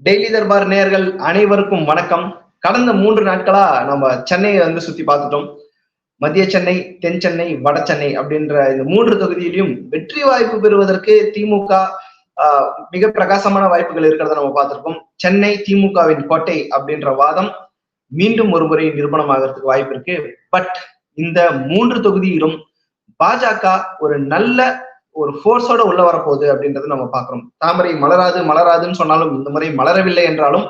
Daily Darbar நேயர்கள் அனைவருக்கும் வணக்கம். கடந்த மூன்று நாட்களா நம்ம சென்னையை வந்து சுத்தி பார்த்துட்டோம். மத்திய சென்னை தென் சென்னை வட சென்னை அப்படின்ற இந்த மூன்று தொகுதியிலையும் வெற்றி வாய்ப்பு பெறுவதற்கு திமுக ஆஹ், மிக பிரகாசமான வாய்ப்புகள் இருக்கிறத நம்ம பார்த்திருக்கோம். சென்னை திமுகவின் கோட்டை அப்படின்ற வாதம் மீண்டும் ஒரு முறை நிரூபணமாகிறதுக்கு வாய்ப்பு இருக்கு. பட் இந்த மூன்று தொகுதியிலும் பாஜக ஒரு நல்ல ஒரு ஃபோர்ஸோட உள்ள வரப்போகுது அப்படின்றத நம்ம பாக்குறோம் தாமரை மலராது மலராதுன்னு சொன்னாலும் இந்த முறை மலரவில்லை என்றாலும்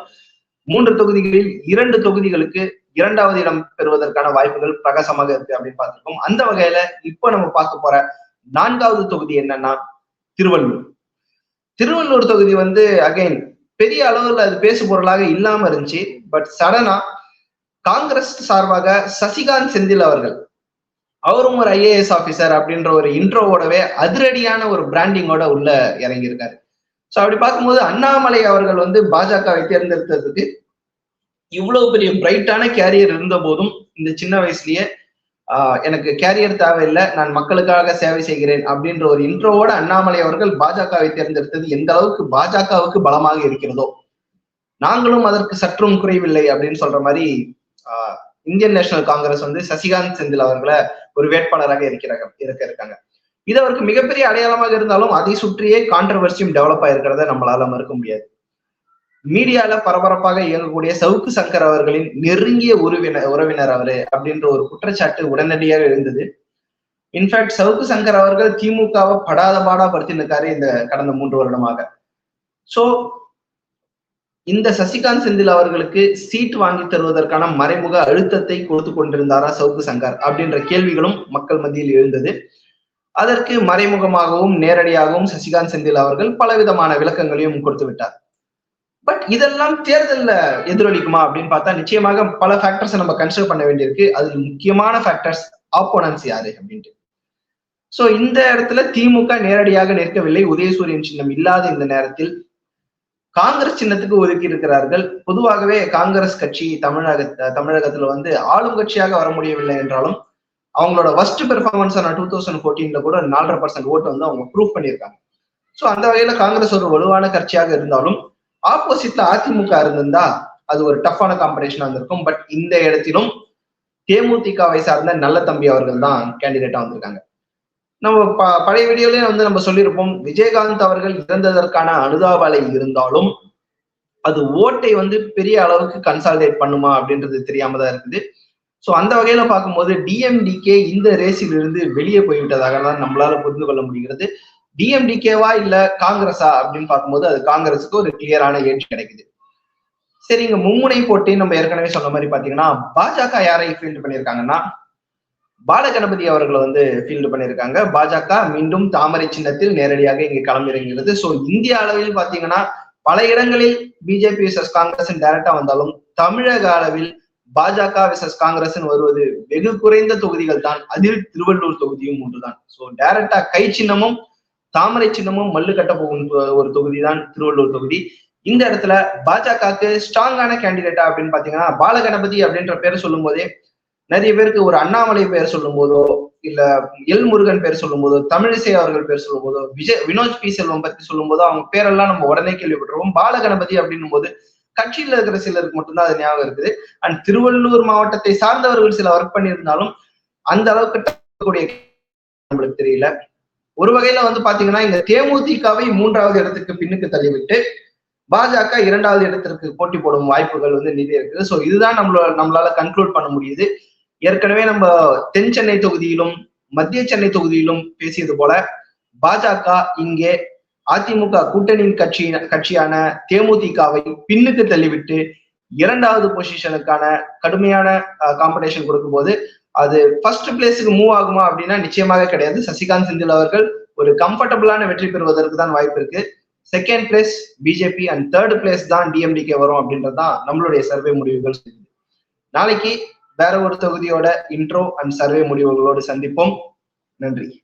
மூன்று தொகுதிகளில் இரண்டு தொகுதிகளுக்கு இரண்டாவது இடம் பெறுவதற்கான வாய்ப்புகள் பிரகாசமாக இருக்கு அப்படின்னு பார்த்திருக்கோம். அந்த வகையில இப்போ நம்ம பார்க்க போற நான்காவது தொகுதி என்னன்னா திருவள்ளூர். திருவள்ளூர் தொகுதி வந்து அகைன் பெரிய அளவுல அது பேசு பொருளாக இல்லாம இருந்துச்சு. பட் சடனா காங்கிரஸ் சார்பாக சசிகாந்த் செந்தில் அவர்கள் அவரும் ஒரு ஐஏஎஸ் ஆஃபீஸர் அப்படின்ற ஒரு இன்ட்ரோவோடவே அதிரடியான ஒரு பிராண்டிங்கோட உள்ள இறங்கியிருக்காரு. ஸோ அப்படி பார்க்கும்போது அண்ணாமலை அவர்கள் வந்து பாஜகவை தேர்ந்தெடுத்ததுக்கு இவ்வளவு பெரிய பிரைட்டான கேரியர் இருந்த போதும் இந்த சின்ன வயசுலயே எனக்கு கேரியர் தேவையில்லை நான் மக்களுக்காக சேவை செய்கிறேன் அப்படின்ற ஒரு இன்ட்ரோவோட அண்ணாமலை அவர்கள் பாஜகவை தேர்ந்தெடுத்தது எந்த அளவுக்கு பாஜகவுக்கு பலமாக இருக்கிறதோ. நாங்களும் அதற்கு சற்றும் குறைவில்லை அப்படின்னு சொல்ற மாதிரி இந்தியன் நேஷனல் காங்கிரஸ் வந்து சசிகாந்த் செந்தில் அவர்களை ஒரு வேட்பாளராக இருக்கிறாங்க இருக்க இருக்காங்க. இது அவருக்கு மிகப்பெரிய அடையாளமாக இருந்தாலும் அதை சுற்றியே கான்ட்ரவர்சியும் டெவலப் ஆயிருக்கிறத நம்மளால மறுக்க முடியாது. மீடியால பரபரப்பாக இயங்கக்கூடிய சவுக்கு சங்கர் அவர்களின் நெருங்கிய உறவினர் உறவினர் அவரு அப்படின்ற ஒரு குற்றச்சாட்டு உடனடியாக எழுந்தது. இன்ஃபேக்ட் சவுக்கு சங்கர் அவர்கள் திமுகவை படாத பாடா படுத்திருக்காரு இந்த கடந்த மூன்று வருடமாக. சோ இந்த சசிகாந்த் செந்தில் அவர்களுக்கு சீட் வாங்கி தருவதற்கான மறைமுக அழுத்தத்தை கொடுத்து கொண்டிருந்தாரா சவுக்கு சங்கர் அப்படின்ற கேள்விகளும் மக்கள் மத்தியில் எழுந்தது. அதற்கு மறைமுகமாகவும் நேரடியாகவும் சசிகாந்த் செந்தில் அவர்கள் பலவிதமான விளக்கங்களையும் கொடுத்து விட்டார். பட் இதெல்லாம் தேர்தல்ல எதிரொலிக்குமா அப்படின்னு பார்த்தா நிச்சயமாக பல ஃபேக்டர்ஸ் நம்ம கன்சிடர் பண்ண வேண்டியிருக்கு. அதில் முக்கியமான ஃபேக்டர்ஸ் ஆப்போனன்ஸ் யாரு அப்படின்ட்டு. சோ இந்த இடத்துல திமுக நேரடியாக நிற்கவில்லை. உதயசூரியன் சின்னம் இல்லாத இந்த நேரத்தில் காங்கிரஸ் சின்னத்துக்கு ஒதுக்கி இருக்கிறார்கள். பொதுவாகவே காங்கிரஸ் கட்சி தமிழக தமிழகத்துல வந்து ஆளும் கட்சியாக வர முடியவில்லை என்றாலும் அவங்களோட ஃபர்ஸ்ட் பெர்ஃபார்மன்ஸ் ஆன டூ தௌசண்ட் ஃபோர்டீன்ல கூட நாலரை பர்சன்ட் ஓட்டு வந்து அவங்க ப்ரூவ் பண்ணியிருக்காங்க. ஸோ அந்த வகையில காங்கிரஸ் ஒரு வலுவான கட்சியாக இருந்தாலும் ஆப்போசிட்ல அதிமுக இருந்திருந்தா அது ஒரு டஃப்பான காம்படிஷனா இருந்திருக்கும். பட் இந்த இடத்திலும் தேமுதிகவை சார்ந்த நல்ல தம்பி அவர்கள் தான் கேண்டிடேட்டா வந்திருக்காங்க. நம்ம ப பழைய வீடியோலயே வந்து நம்ம சொல்லியிருப்போம் விஜயகாந்த் அவர்கள் இறந்ததற்கான அனுதாப அலை இருந்தாலும் அது ஓட்டை வந்து பெரிய அளவுக்கு கன்சாலிடேட் பண்ணுமா அப்படின்றது தெரியாம தான் இருக்குது. ஸோ அந்த வகையில பார்க்கும்போது டிஎம்டிகே இந்த ரேஸில் இருந்து வெளியே போய்விட்டதாக தான் நம்மளால புரிந்து கொள்ள முடிகிறது. டிஎம்டிகேவா இல்ல காங்கிரஸா அப்படின்னு பார்க்கும்போது அது காங்கிரஸுக்கு ஒரு கிளியரான ஏட்சி கிடைக்குது. சரி இங்க மும்முனை போட்டி நம்ம ஏற்கனவே சொன்ன மாதிரி பாத்தீங்கன்னா பாஜக யாரை ஃபீல்டு பண்ணியிருக்காங்கன்னா பாலகணபதி அவர்களை வந்து ஃபீல்டு பண்ணியிருக்காங்க. பாஜக மீண்டும் தாமரை சின்னத்தில் நேரடியாக இங்கு களமிறங்குகிறது. ஸோ இந்திய அளவில் பாத்தீங்கன்னா பல இடங்களில் பிஜேபி விசஸ் காங்கிரஸ் டைரக்டா வந்தாலும் தமிழக அளவில் பாஜக விசஸ் காங்கிரஸ் வருவது வெகு குறைந்த தொகுதிகள் தான். அதில் திருவள்ளூர் தொகுதியும் ஒன்றுதான். ஸோ டைரக்டா கை சின்னமும் தாமரை சின்னமும் மல்லு கட்ட போகும் ஒரு தொகுதி தான் திருவள்ளூர் தொகுதி. இந்த இடத்துல பாஜகவுக்கு ஸ்ட்ராங்கான கேண்டிடேட்டா அப்படின்னு பாத்தீங்கன்னா பாலகணபதி அப்படின்ற பேரை சொல்லும் போதே நிறைய பேருக்கு ஒரு அண்ணாமலை பேர் சொல்லும் போதோ இல்ல எல் முருகன் பேர் சொல்லும் போதோ தமிழிசை அவர்கள் பேர் சொல்லும் போதோ விஜய் வினோத் பி செல்வம் பத்தி சொல்லும் போதோ அவங்க பேரெல்லாம் நம்ம உடனே கேள்விப்பட்டிருவோம் பாலகணபதி அப்படின்னும் போது கட்சியில இருக்கிற சிலருக்கு மட்டும்தான் அது ஞாபகம் இருக்குது. அண்ட் திருவள்ளூர் மாவட்டத்தை சார்ந்தவர்கள் சில ஒர்க் பண்ணியிருந்தாலும் அந்த அளவுக்கு நம்மளுக்கு தெரியல. ஒரு வகையில வந்து பாத்தீங்கன்னா இந்த தேமுதிகவை மூன்றாவது இடத்துக்கு பின்னுக்கு தள்ளிவிட்டு பாஜக இரண்டாவது இடத்திற்கு போட்டி போடும் வாய்ப்புகள் வந்து நிறைய இருக்குது. ஸோ இதுதான் நம்மளோட நம்மளால கன்க்ளூட் பண்ண முடியுது. ஏற்கனவே நம்ம தென் சென்னை தொகுதியிலும் மத்திய சென்னை தொகுதியிலும் பேசியது போல பாஜக இங்கே அதிமுக கூட்டணியின் கட்சி கட்சியான தேமுதிகவை பின்னுக்கு தள்ளிவிட்டு இரண்டாவது பொசிஷனுக்கான கடுமையான காம்படிஷன் கொடுக்கும் போது அது ஃபர்ஸ்ட் பிளேஸுக்கு மூவ் ஆகுமா அப்படின்னா நிச்சயமாக கிடையாது. சசிகாந்த் செந்தில் அவர்கள் ஒரு கம்ஃபர்டபுளான வெற்றி பெறுவதற்கு தான் வாய்ப்பு இருக்கு. Second place BJP and third place தான் டிஎம்டிகே வரும் அப்படின்றது தான் நம்மளுடைய சர்வே முடிவுகள் நாளைக்கு வேற ஒரு தொகுதியோட இன்ட்ரோ அண்ட் சர்வே முடிவுகளோடு சந்திப்போம். நன்றி.